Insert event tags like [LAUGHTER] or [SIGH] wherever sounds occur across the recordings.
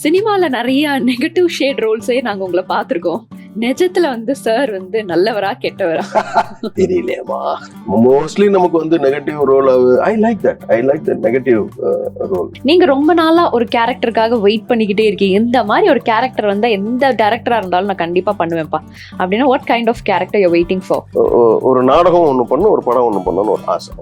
சினிமால நிறைய negative shade ரோல்ஸே நாங்க உங்களை பார்த்திருக்கோம். நிஜத்துல வந்து சார் வந்து நல்லவரா கெட்டவரா? தெரியலையேமா மோஸ்ட்லி நமக்கு வந்து negative role I like that I like that negative role நீங்க ரொம்ப நாளா ஒரு கேரக்டருக்காக வெயிட் பண்ணிக்கிட்டே இருக்கீங்க. இந்த மாதிரி ஒரு கேரக்டர் வந்தா எந்த டேரக்டரா இருந்தாலும் நான் கண்டிப்பா பண்ணுவேன்ப்பா. அப்படின்னா what kind of character you waiting for ஒரு நாடகம் ஒண்ணு பண்ணணும் ஒரு படம் ஒண்ணு பண்ணணும்னு ஒரு ஆசை.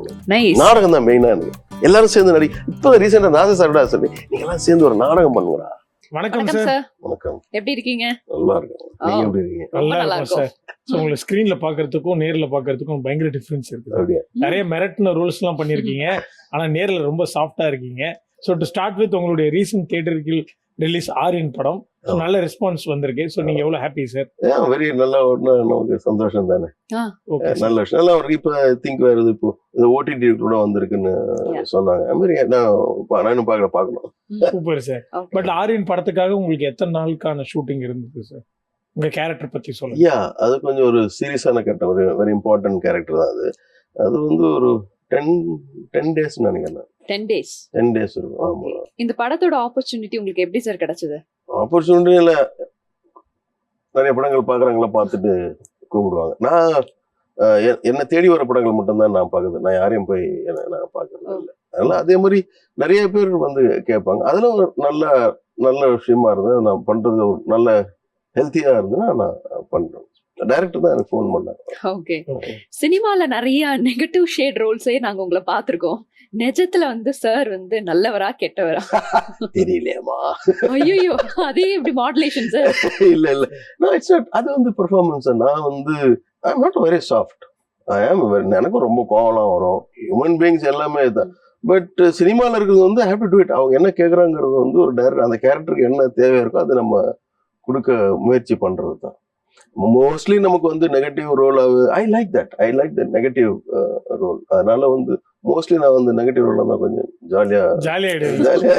நாடகம் தான் மெயினா எனக்கு. எல்லாரும் சேர்ந்து நடி இப்போ ரீசெண்டா நாச சார்டா சொல்லி நீங்க எல்லாம் சேர்ந்து ஒரு நாடகம் பண்ணுங்கடா. வணக்கம் சார். வணக்கம். எப்படி இருக்கீங்க? நல்லா இருக்கும். நீங்க எப்படி இருக்கீங்க? நல்லா இருக்கும் சார். ஸோ உங்களை ஸ்க்ரீன்ல பாக்குறதுக்கும் நேர்ல பாக்குறதுக்கும் பயங்கர டிஃபரன்ஸ் அப்படியா? நிறைய மிரட்டின ரோல்ஸ் எல்லாம் பண்ணிருக்கீங்க ஆனா நேர்ல ரொம்ப சாஃப்டா இருக்கீங்க. ஸோ டு ஸ்டார்ட் வித் உங்களுடைய ரீசன்ட் தியேட்டருக்கு ரிலீஸ் ஆரின் படம். So, நல்ல ரெஸ்பான்ஸ் வந்திருக்கு. ஸோ நீங்க எவ்வளவு ஹாப்பி சார் வெரி நல்லா ஓடுனா நமக்கு சந்தோஷம் தானே. ஓகே நல்ல விஷயம். நல்லா ஒரு இப்போ திங்க் வருது இப்போ இந்த ஓடிடி கூட வந்திருக்குன்னு. சொன்னாங்க. மாதிரி நான் நானும் பார்க்கல பார்க்கணும். சூப்பர் சார் பட் ஆரின் படத்துக்காக உங்களுக்கு எத்தனை நாளுக்கான ஷூட்டிங் இருந்தது சார் உங்க கேரக்டர் பத்தி சொல்லுங்க. யா அது கொஞ்சம் ஒரு சீரியஸான கேரக்டர் ஒரு வெரி இம்பார்ட்டன்ட் கேரக்டர் தான் அது. அது வந்து ஒரு டென் டென் டேஸ் நினைக்கிறேன் டென் டேஸ் டென் டேஸ் இருக்கும். ஆமா. இந்த படத்தோட ஆப்பர்ச்சுனிட்டி உங்களுக்கு எப்படி சார் கிடைச்சது? ஆப்பர்ச்சுனிட்டியில் நிறைய படங்கள் பார்க்குறாங்களா பார்த்துட்டு கூப்பிடுவாங்க. நான் என்னை தேடி வர படங்கள் மட்டும்தான் நான் பார்க்குறது நான் யாரையும் போய் நான் பார்க்கறது இல்லை. அதனால அதே மாதிரி நிறைய பேர் வந்து கேட்பாங்க. அதில் ஒரு நல்ல நல்ல விஷயமா இருந்தது. நான் பண்ணுறது ஒரு நல்ல ஹெல்த்தியாக இருந்ததுன்னா நான் பண்ணுறேன் டைரக்டர் தான் எனக்கு ஃபோன் பண்ணாங்க ஓகே ஓகே சினிமால நிறைய நெகட்டிவ் ஷேட் ரோல்ஸே நாங்க உங்களை பார்த்திருக்கோம். நிஜத்துல வந்து சார் வந்து நல்லவரா கெட்டவரா? தெரியலையேம்மா. ஐயோ அதே எப்படி மாடுலேஷன் சார் இல்ல இல்ல. நான் இட்ஸ் அது வந்து பெர்ஃபார்மன்ஸ் நான் வந்து I not very soft I am எனக்கும் ரொம்ப கோவலாம் வரும். ஹியூமன் பீயிங்ஸ் எல்லாமே தான் பட் சினிமாவில் இருக்கிறது வந்து ஹேப்பி டு இட் அவங்க என்ன கேட்குறாங்கிறது வந்து ஒரு டைரக்டர் அந்த கேரக்டருக்கு என்ன தேவையா இருக்கோ அதை நம்ம கொடுக்க முயற்சி பண்றது தான் மோஸ்ட்லி நமக்கு வந்து negative role I like that I like that negative role அதனால வந்து மோஸ்ட்லி நான் வந்து நெகட்டிவ் ரோல் தான் கொஞ்சம் ஜாலியா ஜாலியா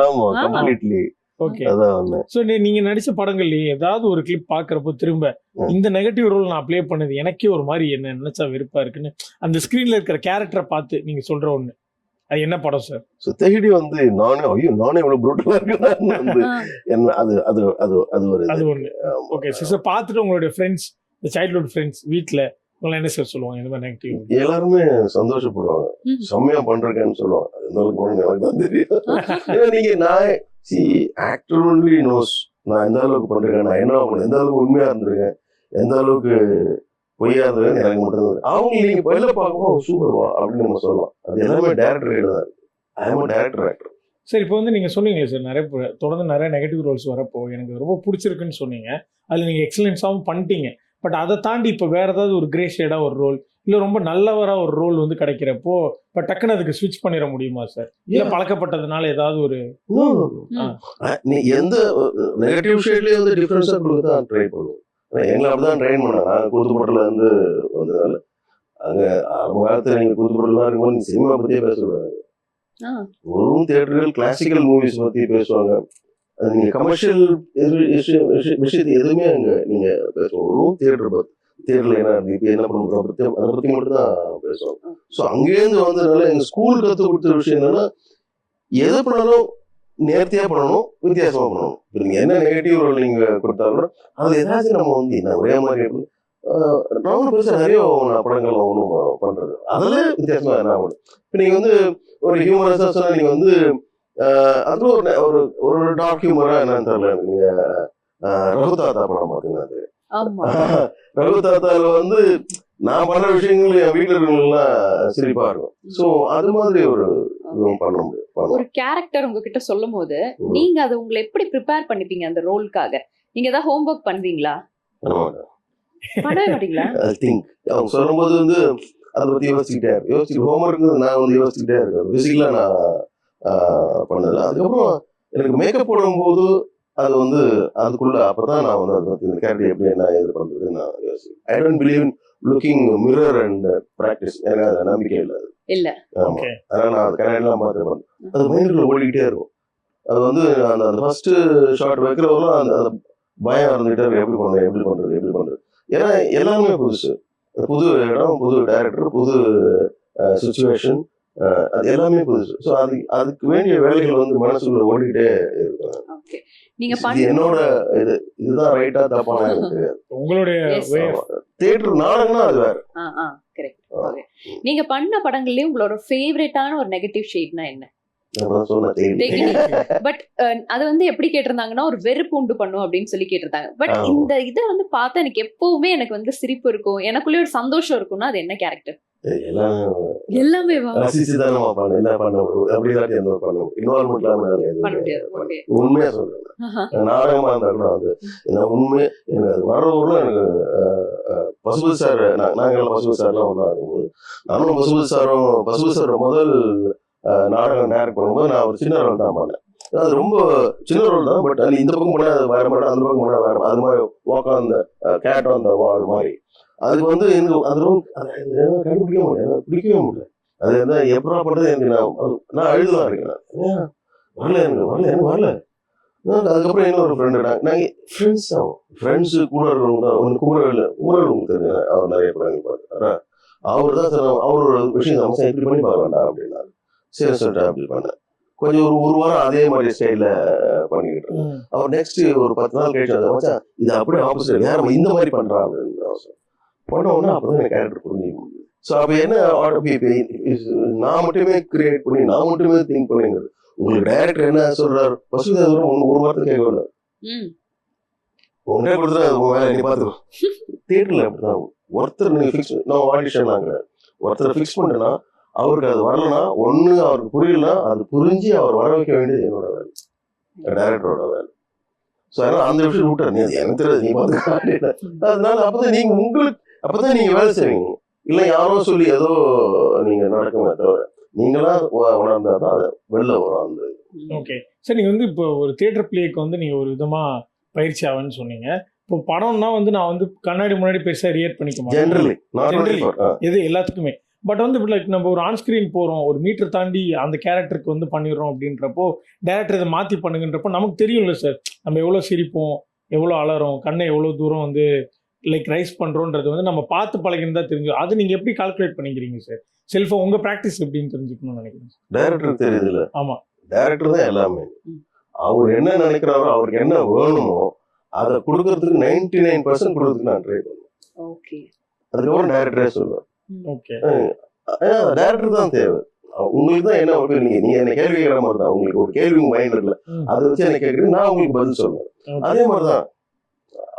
ஆமா. கம்ப்ளீட்லி ஓகே சோ நீங்க நடிச்ச படங்கள்லயே ஏதாவது ஒரு கிளிப் பாக்குறப்போ திரும்ப. இந்த நெகட்டிவ் ரோல் நான் ப்ளே பண்ணது எனக்கே ஒரு மாதிரி என்ன நினைச்சா வெறுப்பா இருக்குன்னு அந்த ஸ்கிரீன்ல இருக்கிற கேரக்டரை பார்த்து நீங்க சொல்ற ஒண்ணு. அது என்ன படம் சார் ஸோ தேடி வந்து நானே ஐயோ நானே இவ்வளவு ப்ரூட்டலா இருக்குன்னு [LAUGHS] வந்து என்ன அது அது அது அது ஒரு அது ஆமா. ஓகே சார் பார்த்துட்டு உங்களுடைய ஃப்ரெண்ட்ஸ் இந்த சைல்ட்ஹுட் ஃப்ரெண்ட்ஸ் வீட்ல உங்களை என்ன சார் சொல்லுவாங்க? இந்த மாதிரி நெகட்டிவ் எல்லாருமே சந்தோஷப்படுவாங்க. செம்மையா பண்றேன்னு சொல்லுவாங்க. அளவுக்கு பண்ணுங்க எனக்கு தான் தெரியும். ஏன்னா நீங்க நான் சி ஆக்டர் ஒன்லி நோஸ் நான் எந்த அளவுக்கு பண்றேன் நான் என்ன எந்த அளவுக்கு உண்மையா இருந்திருக்கேன்? எந்த அளவுக்கு பொய்யா இருந்திருக்கேன் எனக்கு மட்டும் அவங்க நீங்க வெளில பார்க்கும்போது சூப்பர் வா அப்படின்னு நம்ம சொல்லலாம். அது எல்லாமே டேரக்டர் கையில தான் இருக்கு I am director actor sir இப்போ வந்து நீங்க சொன்னீங்க சார் நிறைய தொடர்ந்து நிறைய நெகட்டிவ் ரோல்ஸ் வரப்போ எனக்கு ரொம்ப பிடிச்சிருக்குன்னு சொன்னீங்க. அதுல நீங்க எக்ஸலன்ஸாவும் பண்ணிட்டீங்க. பட் அதை தாண்டி இப்போ வேற ஏதாவது ஒரு கிரே ஒரு ரோல் இல்ல ரொம்ப நல்லவரா ஒரு ரோல் வந்து கிடைக்கிறப்போ இப்போ டக்குன்னு அதுக்கு ஸ்விட்ச் பண்ணிட முடியுமா சார்? இல்ல பழக்கப்பட்டதுனால ஏதாவது ஒரு எந்த நெகட்டிவ் ஷேட்லயே வந்து டிஃபரன்ஸா கொடுக்க தான் ட்ரை பண்ணுவோம் எங்களை அப்படிதான் ட்ரைன் பண்ணாங்க. கூத்துப்பட்டில இருந்து வந்ததால. அங்க ஆரம்ப காலத்துல நீங்க கூத்துப்பட்டிலாம் இருக்கும்போது நீங்க சினிமா பத்தியே பேசக்கூடாது. ஆ. வெறும் தியேட்டர்கள் கிளாசிக்கல் மூவிஸ் பத்தி பேசுவாங்க. நீங்க கமர்ஷியல் விஷயத்தை எதுவுமே அங்க நீங்க பேசுவோம் வெறும் தியேட்டர் பத்தி தியேட்டர்ல என்ன இப்ப என்ன பண்ணுறோம் அதை பத்தி அதை பத்தி மட்டும் தான் பேசுவாங்க. ஸோ அங்கேருந்து வந்ததுனால எங்க ஸ்கூல் கத்து கொடுத்த விஷயம் என்னன்னா எது பண்ணாலும் நேர்த்தியா பண்ணணும் வித்தியாசமா பண்ணணும். இப்ப நீங்க என்ன நெகட்டிவ் ரோல் நீங்க கொடுத்தாலும் அதுல ஏதாச்சும் நம்ம வந்து என்ன ஒரே மாதிரி இருக்கு. ஆஹ் நான் ஒன்றும் பெருசா நிறைய படங்கள் ஒன்றும் பண்றது அதுல வித்தியாசமா என்ன ஆகணும் இப்ப நீங்க வந்து ஒரு ஹியூமரஸா சொன்னா நீங்க வந்து அதுல ஒரு ஒரு ஒரு டார்க் ஹியூமரா என்னன்னு தெரியல எனக்கு. நீங்க ஆஹ் ரகு தாத்தா படம் பாத்தீங்கன்னா அது? ஆமா. [LAUGHS] ரகு தாத்தால வந்து நான் பண்ற விஷயங்கள் என் வீட்டுல இருக்கவங்கலாம் சிரிப்பா இருக்கும் சோ அது மாதிரி ஒரு பண்ண முடியும். ஒரு கேரக்டர் உங்ககிட்ட சொல்லும் போது. நீங்க அதை உங்களை எப்படி ப்ரிப்பேர் பண்ணிப்பீங்க அந்த ரோலுக்காக நீங்க ஏதாவது ஹோம்ஒர்க் பண்ணுவீங்களா. பண்ணவே மாட்டீங்களா? [LAUGHS] ஐ திங்க் அவங்க சொல்லும்போது வந்து அதை பத்தி யோசிச்சுக்கிட்டே இருக்கேன் யோசிச்சு ஹோம்ஒர்க் நான் வந்து யோசிச்சுக்கிட்டே இருக்கேன். பிசிக்கலா நான் பண்ணல. அதுக்கப்புறம் எனக்கு மேக்கப் போடும்போது அது வந்து அதுக்குள்ள அப்பதான் நான் வந்து அதை பத்தி இந்த கேரக்டர் எப்படி என்ன இது பண்றது நான் யோசிச்சேன் I don't believe in looking mirror and practice எனக்கு அது நம்பிக்கை இல்லை. இல்ல. அதனால நான் அது கண்ணாடிலாம் பார்த்து பண்ணேன் அது மைண்டுக்குள்ள ஓடிக்கிட்டே இருக்கும். அது வந்து அந்த அந்த ஃபர்ஸ்ட் ஷாட் வைக்கிறவங்களும் அந்த அந்த பயம் இருந்துகிட்டே எப்படி பண்றது எப்படி பண்றது எப்படி பண்றது. ஏன்னா எல்லாமே புதுசு. அது புது இடம் புது டைரக்டர் புது சுச்சுவேஷன் அது எல்லாமே புதுசு ஸோ அது அதுக்கு வேண்டிய வேலைகள் வந்து மனசுக்குள்ள ஓடிக்கிட்டே இருக்கும். ஓகே நீங்க இது பண்ண என்னோட இது இதுதான் ரைட்டா தப்பான [LAUGHS] உங்களுடைய தியேட்டர் நாடகம்னா அது வேற. ஆ ஆ கரெக்ட் ஆ. ஓகே நீங்க பண்ண படங்கள்லயே உங்களோட ஃபேவரட்டான ஒரு நெகட்டிவ் ஷேட்னா என்ன? பட் அது வந்து எப்படி கேட்டிருந்தாங்கன்னா ஒரு வெறுப்பு உண்டு பண்ணும் அப்படின்னு சொல்லி கேட்டிருந்தாங்க. பட். இந்த இதை வந்து பார்த்தா எனக்கு எப்பவுமே எனக்கு வந்து சிரிப்பு இருக்கும். எனக்குள்ளே ஒரு சந்தோஷம் இருக்கும்னா அது என்ன கேரக்டர் எல்லாம் ரசிச்சு தானே பண்ண என்ன பண்ண என்ன இன்வால்மெண்ட் இல்லாம ஓகே. உண்மையா சொல்றேன். நாடகமா இருந்தா கூட அது நான் உண்மை எனக்கு அது வர ஊர்ல எனக்கு அஹ், அஹ், பசுபதி சார் நாங்கள் பசுபதி சார்லாம் ஒன்றா இருக்கும்போது நானும் பசுபதி சாரும் பசுபதி சார் முதல் நாடகம் நேரம் பண்ணும்போது நான் ஒரு சின்ன ரோல் தான் பண்ணேன். அது ரொம்ப சின்ன ரோல் தான் பட் அது இந்த பக்கம் போனால் அது வேற மாட்டேன் அந்த பக்கம் போனால் வேற அது மாதிரி வாக்கா அந்த கேட் அந்த வால் மாதிரி. அதுக்கு வந்து எனக்கு அது ரொம்ப கண்டுபிடிக்க முடியல பிடிக்கவே முடியல. அது வந்து எப்படா பண்ணுறது எனக்கு நான் நான் அழுதுதான் இருக்கேன் ஏன்? வரல எனக்கு வரல எனக்கு வரல. அதுக்கப்புறம் இன்னொரு ஃப்ரெண்டு நாங்கள் ஃப்ரெண்ட்ஸ் ஆகும் ஃப்ரெண்ட்ஸு கூட இருக்கிறவங்க தான் ஒன்று குமரவேல் குமரவேல் தெரியும் அவர் நிறைய படங்கள் பார்த்தாரா அவர் தான் சார் அவர் ஒரு விஷயம் அம்சம் இப்படி பண்ணி வேண்டாம் அப்படின்னாரு. சரி சொல்லிட்டு அப்படி பண்ணேன் கொஞ்சம் ஒரு ஒரு வாரம் அதே மாதிரி ஸ்டைலில் பண்ணிக்கிட்டு இருந்தேன். அவர் நெக்ஸ்ட் ஒரு பத்து நாள் கழிச்சு மச்சான் இது அப்படியே ஆப்போசிட் வேற இந்த மாதிரி பண்றான் அப்படின்னு சொன்னார். பண்ண உடனே அப்பதான் எனக்கு கேரக்டர் புரிஞ்சுக்க முடியுது. ஸோ அப்போ என்ன நான் மட்டுமே கிரியேட் பண்ணி நான் மட்டுமே திங்க் பண்ணிங்கிறது. உங்களுக்கு டைரக்டர் என்ன சொல்றாரு? பசுதா ஒரு ஒரு வாரத்தை கேட்கல ம். உங்கள்கிட்ட கொடுத்துட்டு அது வேலை நீ பார்த்துக்கோ. [LAUGHS] தியேட்டர்ல அப்படிதான். ஒருத்தர் நீங்க ஃபிக்ஸ் நான் ஆடிஷன் நாங்க ஒருத்தர் ஃபிக்ஸ் பண்ணிட்டேன்னா அவருக்கு அது வரலன்னா ஒண்ணு அவருக்கு புரியலன்னா அது புரிஞ்சு அவர் வர வைக்க வேண்டியது என்னோட வேலை. டைரக்டரோட வேலை. ஸோ அதனால அந்த விஷயம் விட்டார். நீ எனக்கு தெரியாது. நீ அப்படின்னு. அதனால அப்பதான் நீங்க உங்களுக்கு அப்பதான் நீங்க வேலை செய்வீங்க. இல்ல யாரோ சொல்லி ஏதோ நீங்க நடக்குமே தவிர நீங்களா உ- உணர்ந்தாதான் அது வெளில வரும் அந்த ஓகே சார் நீங்க வந்து இப்போ ஒரு தியேட்டர் பிளேக்கு வந்து நீங்க ஒரு விதமா பயிற்சி ஆவேன்னு சொன்னீங்க. இப்போ படம்னா வந்து நான் வந்து கண்ணாடி முன்னாடி பெருசா ரியாக்ட் பண்ணிக்க மாட்டேன். ஜென்ரலி எது எல்லாத்துக்குமே. பட் வந்து லைக் நம்ம ஒரு ஆன் ஸ்கிரீன் போறோம் ஒரு மீட்டர் தாண்டி அந்த கேரக்டருக்கு வந்து பண்ணிடுறோம் அப்படின்றப்போ டேரக்டர் இதை மாத்தி பண்ணுங்கன்றப்போ நமக்கு தெரியும்ல சார் நம்ம எவ்வளோ சிரிப்போம் எவ்வளோ அலறோம் கண்ணை எவ்வளோ தூரம் வந்து லைக் ரைஸ் பண்றோன்றது வந்து நம்ம பார்த்து பழகின்னு தான் தெரிஞ்சு அது நீங்க எப்படி கால்குலேட் பண்ணிக்கிறீங்க சார் செல்ஃபா உங்க ப்ராக்டிஸ் எப்படின்னு தெரிஞ்சுக்கணும்னு நினைக்கிறேன் டைரக்டர் தெரியுது இல்ல ஆமா. டைரக்டர் தான் எல்லாமே. அவர் என்ன நினைக்கிறாரோ அவருக்கு என்ன வேணுமோ அதை கொடுக்கறதுக்கு நைன்டி நைன் பர்சன்ட் கொடுக்கறதுக்கு நான் ட்ரை பண்ணுவேன். ஓகே அதுக்கப்புறம் டைரக்டரே சொல்லுவேன் டைரக்டர் தான் தேவை. உங்களுக்கு தான் என்ன ஒரு நீங்க நீங்க என்ன கேள்வி கேட்கற மாதிரி தான். உங்களுக்கு ஒரு கேள்வி உங்க மைண்ட்ல இல்ல ம். அதை வச்சு என்ன கேட்குறீங்க? நான் உங்களுக்கு பதில் சொல்லுவேன் அதே மாதிரிதான்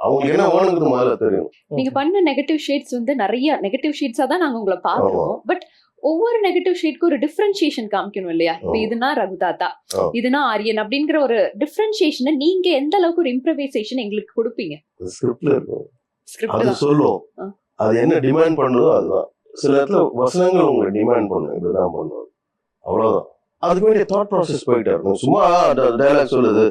அவங்களுக்கு என்ன வேணுங்கிறது முதல்ல தெரியும். நீங்க பண்ண நெகட்டிவ் ஷேட்ஸ் வந்து நிறைய நெகட்டிவ் ஷேட்ஸா தான் நாங்க உங்களை பார்த்துருக்கோம் பட் ஒவ்வொரு நெகட்டிவ் ஷேட்க்கு ஒரு டிஃபரன்ஷியேஷன் காமிக்கணும் இல்லையா? இப்ப. இதுனா ரகுதாத்தா ஆமா. இதுனா ஆரியன் அப்படிங்கிற ஒரு டிஃபரன்ஷியேஷனை நீங்க எந்த அளவுக்கு ஒரு இம்ப்ரவைசேஷன் எங்களுக்கு கொடுப்பீங்க? ஸ்கிரிப்ட்ல இருக்கும். ஸ்கிரிப்ட் அது சொல்லும். அது என்ன டிமாண்ட் பண்ணுதோ அதுதான். சில இடத்துல வசனங்கள் உங்களை டிமாண்ட் பண்ணும். இப்படிதான் பண்ணும் அவ்வளவுதான். அதுக்கு வேண்டிய தாட் ப்ராசஸ் போயிட்டே இருக்கும். சும்மா டைலாக் சொல்லுது.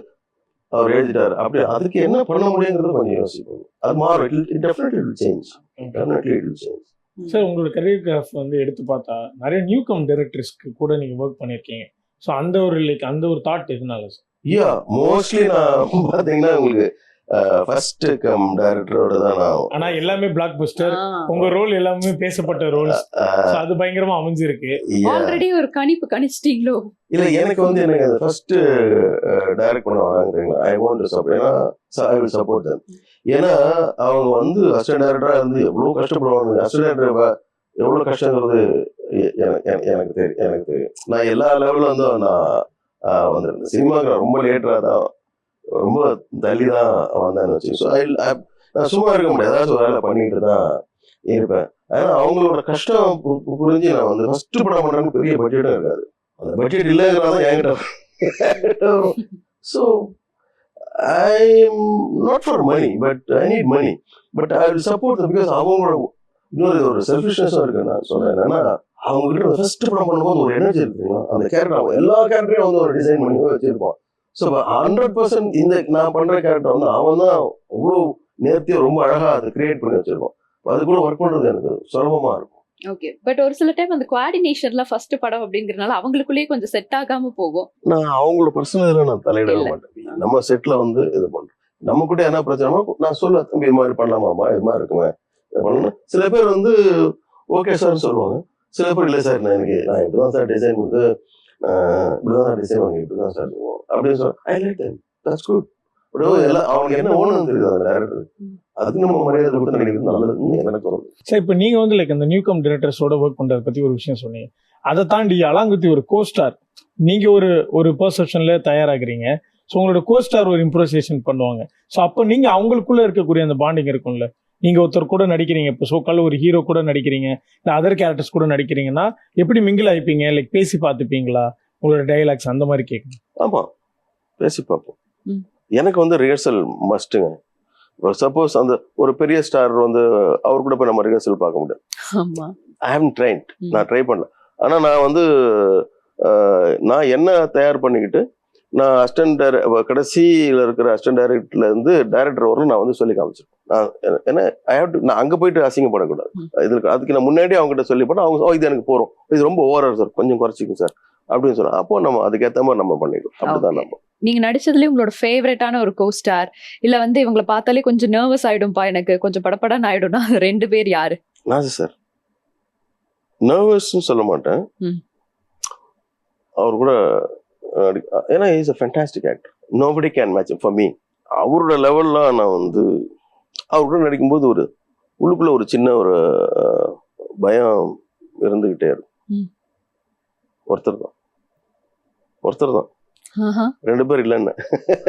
அவர் எழுதிட்டாரு. அப்படி அதுக்கு என்ன பண்ண முடியுங்கிறது கொஞ்சம் யோசிப்போம். அது மாறும். It definitely it change definitely it change sir உங்களோட கரியர் கிராஃப் வந்து எடுத்து பார்த்தா நிறைய நியூ கம் டைரக்டர்ஸ்க்கு கூட நீங்க ஒர்க் பண்ணியிருக்கீங்க. ஸோ அந்த ஒரு லைக் அந்த ஒரு தாட் எதனால சார் யா மோஸ்ட்லி நான் [LAUGHS] பாத்தீங்கன்னா உங்களுக்கு ஃபர்ஸ்ட் கம் டைரக்டரோட தான் நான் ஆனா எல்லாமே பிளாக் பஸ்டர். உங்க ரோல் எல்லாமே பேசப்பட்ட ரோல்ஸ் அது பயங்கரமா அமைஞ்சிருக்கு. ஆல்ரெடி ஒரு கணிப்பு கணிச்சிட்டீங்களோ? இல்ல எனக்கு வந்து எனக்கு அந்த ஃபர்ஸ்ட் டைரக்ட் பண்ண வராங்க ஐ வாண்ட் சப்போர்ட் ஏன்னா ஐ வில் சப்போர்ட் தம் ஏன்னா அவங்க வந்து அசிஸ்டன்ட் டைரக்டரா இருந்து எவ்வளவு கஷ்டப்படுவாங்க? அசிஸ்டன்ட் டைரக்டர் எவ்வளவு கஷ்டங்கிறது எனக்கு எனக்கு- தெரியும் எனக்கு தெரியும். நான் எல்லா லெவல்ல வந்து நான் வந்திருந்தேன். சினிமாக்கு ரொம்ப லேட்டரா தான் ரொம்ப தள்ளி தான் வந்தான்னு வச்சு ஸோ ஐ நான் சும்மா இருக்க முடியாது. ஏதாச்சும் ஒரு வேலை பண்ணிட்டு தான் இருப்பேன். ஆனா அவங்களோட கஷ்டம் பு- புரிஞ்சு நான் வந்து ஃபர்ஸ்ட் படம் பண்ணுறேன்னு பெரிய பட்ஜெட்டும் இருக்காது. அந்த பட்ஜெட் இல்லைங்கிறதா என்கிட்ட so I am not for money but I need money but I will support because அவங்களோட இன்னொரு ஒரு செல்ஃபிஷ்னஸும் இருக்கு. நான் சொல்றேன் என்னன்னா அவங்க கிட்ட ஃபர்ஸ்ட் படம் பண்ணும்போது ஒரு எனர்ஜி இருக்குங்களா அந்த கேரக்டர் எல்லா கேரக்டரையும் வந்து ஒரு டிசைன் பண்ணி வச்சிருப்பான். ஸோ ஹண்ட்ரட் பர்சன்ட் இந்த நான் பண்ற கேரக்டர் வந்து அவன் தான் அவ்வளோ நேர்த்தியா ரொம்ப அழகா அதை கிரியேட் பண்ணி வச்சிருப்பான். அது கூட ஒர்க் பண்றது எனக்கு சுலபமா இருக்கும். ஓகே பட் ஒரு சில டைம் அந்த கோஆர்டினேஷன்ல ஃபர்ஸ்ட் படம் அப்படிங்கறதுனால அவங்களுக்குள்ளேயே கொஞ்சம் செட் ஆகாம போகும். நான் அவங்களோட பர்சனல் நான் தலையிடவே இல்ல. மாட்டேன். நம்ம செட்ல வந்து இது பண்றோம். நம்ம கூட என்ன பிரச்சனை நான் சொல்ல தம்பி இது மாதிரி பண்ணலாமாப்பா இது மாதிரி இருக்குமே. பண்ணணும் சில பேர் வந்து ஓகே சார் சொல்லுவாங்க. சில பேர் இல்லை சார் நான் எனக்கு நான் இப்படிதான் சார் டிசைன் வந்து இப்படிதான் டிசைன் வாங்கி இப்படிதான் சார் இருக்கும் அப்படின்னு சொல்ல I like that that's good எல்லாம் அவனுக்கு என்ன ஓணும் தெரியுது அந்த டேரக்டர் அதுக்கு நம்ம மரியாதை கொடுத்து நினைக்கிறது நல்லதுன்னு எனக்கு தோணுது சார் இப்போ நீங்க வந்து லைக் அந்த நியூ கம் டிரெக்டர்ஸோட ஒர்க் பண்றத பத்தி ஒரு விஷயம் சொன்னீங்க. அதை தாண்டி அலாங்குத்தி ஒரு கோஸ்டார் நீங்க ஒரு ஒரு பர்செப்ஷன்ல தயாராகிறீங்க. ஸோ உங்களோட கோஸ்டார் ஒரு இம்ப்ரோசேஷன் பண்ணுவாங்க. ஸோ அப்போ நீங்க அவங்களுக்குள்ள இருக்கக்கூடிய அந்த பாண்டிங் இருக்கும்ல. நீங்க ஒருத்தர் கூட நடிக்கிறீங்க. இப்போ சோக்கால ஒரு ஹீரோ கூட நடிக்கிறீங்க. இல்லை அதர் கேரக்டர்ஸ் கூட நடிக்கிறீங்கன்னா எப்படி மிங்கிள் ஆயிப்பீங்க? லைக் பேசி பார்த்துப்பீங்களா? உங்களோட டைலாக்ஸ் அந்த மாதிரி கேட்கும் ஆமா. பேசி பார்ப்போம். எனக்கு வந்து ரிஹர்சல் மஸ்ட்டுங்க சப்போஸ் அந்த ஒரு பெரிய ஸ்டார் வந்து அவர் கூட போய் நம்ம ரிஹர்சல் பார்க்க முடியாது. ஆமா. I have trained. நான் ட்ரை பண்ணல. ஆனா நான் வந்து நான் என்ன தயார் பண்ணிக்கிட்டு நான் அசிஸ்டன்ட் கடைசியில் இருக்கிற அசிஸ்டன்ட் டைரக்டர்ல இருந்து டைரக்டர் வரலும் நான் வந்து சொல்லி காமிச்சிருக்கேன் நான் ஏன்னா ஐ ஹவ் டு நான் அங்க போயிட்டு அசிங்கப்படக்கூடாது. இதுக்கு அதுக்கு நான் முன்னாடி அவங்ககிட்ட சொல்லி போனா அவங்க ஓ இது எனக்கு போறோம். இது ரொம்ப ஓவரா சார் கொஞ்சம் குறைச்சிக்கும் சார் அப்படின்னு சொன்னா அப்போ நம்ம அதுக்கேத்த மாதிரி நம்ம பண்ணிக்கலாம் அப்படிதான். நம்ம. நீங்க நடிச்சதுலயே உங்களோட ஃபேவரட்டான ஒரு கோ ஸ்டார் இல்ல வந்து இவங்களை பார்த்தாலே கொஞ்சம் நர்வஸ் ஆயிடும்பா எனக்கு கொஞ்சம் படபடன்னு ஆயிடும்னா ரெண்டு பேர் யாரு? நாசு சார் நர்வஸ்ன்னு சொல்ல மாட்டேன். அவர் கூட ஏன்னா is a fantastic actor nobody can match for me அவரோட லெவல்லாம் நான் வந்து அவர் கூட நடிக்கும்போது ஒரு உள்ளுக்குள்ள ஒரு சின்ன ஒரு பயம் இருந்துகிட்டே இருக்கும். ஒருத்தர் தான். ஒருத்தர் தான். ரெண்டு பேர் இல்லைன்னு.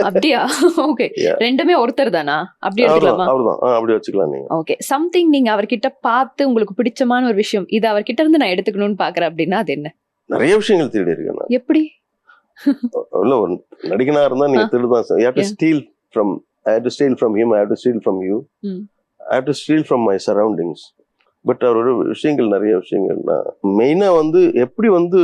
அப்படியா? ஓகே. ரெண்டுமே ஒருத்தர் தானா? அப்படி எடுத்துக்கலாமா? அவர் தான். அப்படி வச்சுக்கலாம் நீங்க. ஓகே. சம்திங் நீங்க அவர்கிட்ட பார்த்து உங்களுக்கு பிடிச்சமான ஒரு விஷயம் இது அவர்கிட்ட இருந்து நான் எடுத்துக்கணும்னு பாக்குறேன் அப்படின்னா அது என்ன? நிறைய விஷயங்கள் தேடி இருக்கேன் எப்படி? இல்ல ஒரு நடிகனா இருந்தா நீங்க Yeah. Steal from have to steal from him I have to steal from you hmm. I have to steal from my surroundings but அவரோட விஷயங்கள் நிறைய விஷயங்கள். நான் மெயினா வந்து எப்படி வந்து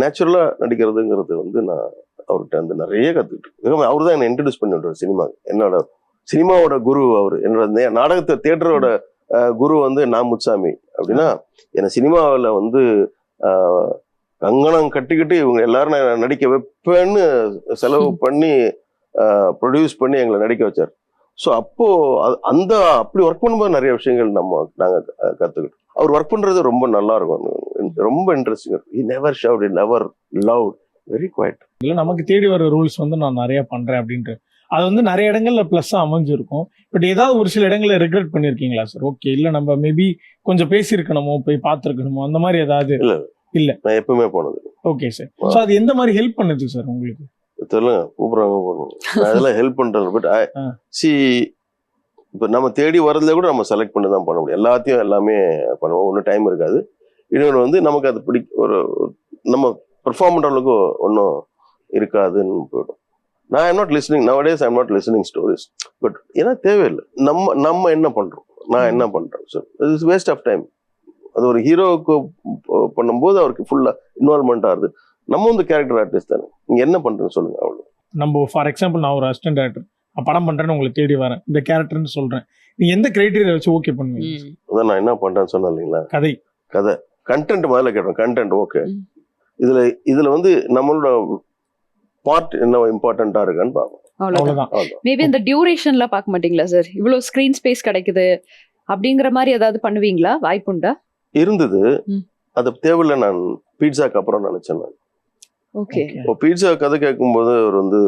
நேச்சுரலா நடிக்கிறதுங்கிறது வந்து நான் அவர்கிட்ட வந்து நிறைய கத்துக்கிட்டு அவர் தான் என்ன இன்ட்ரடியூஸ் பண்ணி விட்டார் சினிமா என்னோட சினிமாவோட குரு அவர். என்னோட நாடகத்தை தியேட்டரோட குரு வந்து நான் முச்சாமி அப்படின்னா என்ன சினிமாவில் வந்து கங்கணம் கட்டிக்கிட்டு இவங்க எல்லாரும் நான் நடிக்க வைப்பேன்னு செலவு [LAUGHS] பண்ணி ப்ரொடியூஸ் பண்ணி எங்களை நடிக்க வச்சார். ஸோ அப்போ அது- அந்த அப்படி ஒர்க் பண்ணும்போது நிறைய விஷயங்கள் நம்ம நாங்கள் கற்றுக்கிட்டோம் அவர் ஒர்க் பண்ணுறது ரொம்ப நல்லா இருக்கும். ரொம்ப interesting he never shout he never loud very quiet இல்ல நமக்கு தேடி வர ரூல்ஸ் வந்து நான் நிறைய பண்றேன் அப்படின்ட்டு. அது வந்து நிறைய இடங்கள்ல பிளஸ் அமைஞ்சிருக்கும். பட் ஏதாவது ஒரு சில இடங்கள்ல ரெக்ரெட் பண்ணிருக்கீங்களா சார் ஓகே இல்ல நம்ம மேபி கொஞ்சம் பேசியிருக்கணுமோ போய் பார்த்துருக்கணுமோ அந்த மாதிரி ஏதாவது நான் எப்பவுமே போனது ஓகே சார் ஸோ அது எந்த மாதிரி ஹெல்ப் பண்ணுது சார் உங்களுக்கு? தெரியல கூப்பிடுறாங்க போகணும் நான் அதெல்லாம் ஹெல்ப் பண்றேன். பட். சி இப்போ நம்ம தேடி வரதுல கூட நம்ம செலக்ட் பண்ணி தான் பண்ண முடியும். எல்லாத்தையும் எல்லாமே பண்ணுவோம். ஒன்றும் டைம் இருக்காது. இன்னொன்று வந்து நமக்கு அது பிடி ஒரு நம்ம பெர்ஃபார்ம் பண்ற அளவுக்கு ஒன்றும் இருக்காதுன்னு போயிடும். நான் I'm not listening nowadays I'm not listening stories but ஏன்னா தேவையில்லை. நம்ம நம்ம என்ன பண்றோம்? நான் என்ன பண்றேன்? So it's waste of time அது ஒரு ஹீரோவுக்கு பண்ணும்போது அவருக்கு ஃபுல்லா இன்வால்மெண்ட் ஆகுது. நம்ம வந்து கேரக்டர் ஆர்டிஸ்ட் தானே. நீங்க என்ன பண்றேன்னு சொல்லுங்க அவ்வளோ நம்ம ஃபார் எக்ஸாம்பிள் நான் ஒரு அசிஸ்டன்ட் டேரக்டர் நான் படம் பண்றேன்னு உங்களை தேடி வரேன். இந்த கேரக்டர்னு சொல்றேன். நீங்க எந்த கிரைட்டீரியா வச்சு ஓகே பண்ணுவீங்க. அதான் நான் என்ன பண்றேன்னு சொன்னேன் இல்லைங்களா? கதை. கண்டென்ட் முதல்ல கேட்டோம். Content okay. இதுல இதுல வந்து நம்மளோட பார்ட் என்ன இம்பார்ட்டண்டா இருக்கான்னு பார்ப்போம். அவ்வளவுதான். மேபி அந்த டியூரேஷன்ல பார்க்க மாட்டீங்களா சார் இவ்வளவு ஸ்கிரீன் ஸ்பேஸ் கிடைக்குது அப்படிங்கிற மாதிரி ஏதாவது பண்ணுவீங்களா? வாய்ப்புண்டா இருந்தது. அது தேவையில்லை. நான் பீட்சாக்கு அப்புறம் நினைச்சேன் நான். ஓகே. இப்போ பீட்சா கதை கேட்கும்போது அவர் வந்து